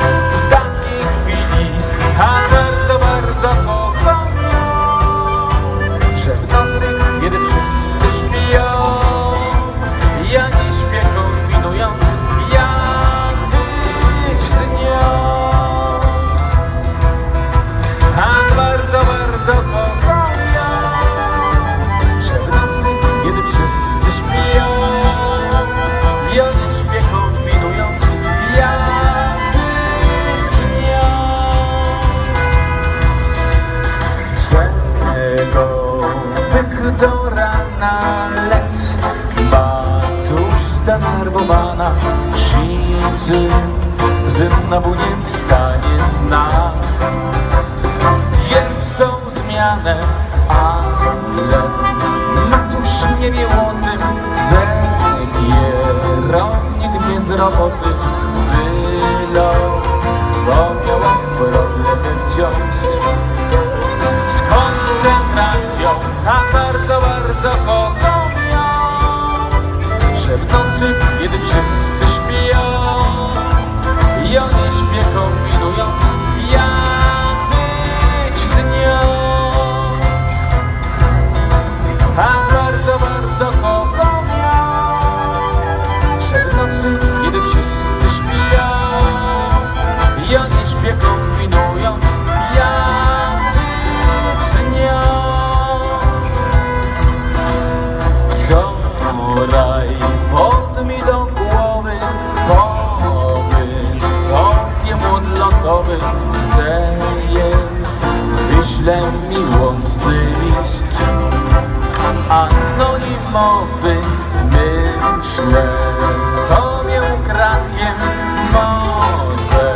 love. Niemiec. Matusz zdenerwowana, krzyczy, znowu nie wstanie znak. Pierwszą zmianę, ale Matusz nie wie o tym, zabierownik nie z roboty wylał, bo miała problemy wciąż. Z koncentracją na bardzo, bardzo boga kiedy wszyscy śpią. I oni śpię kombinując, jak być z nią. A bardzo, bardzo kocham ją. Przed nocy pocztowych sejem Wyślę miłosny list. Anonimowy myślę Sobie kratkiem może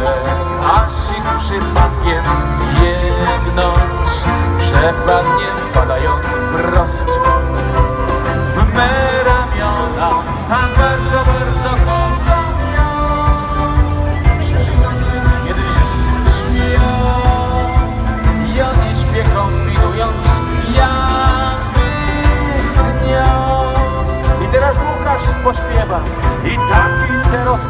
Aż ich przypadkiem jednąć Przepadnie wpadając wprost W me ramiona, a bardzo I taki teraz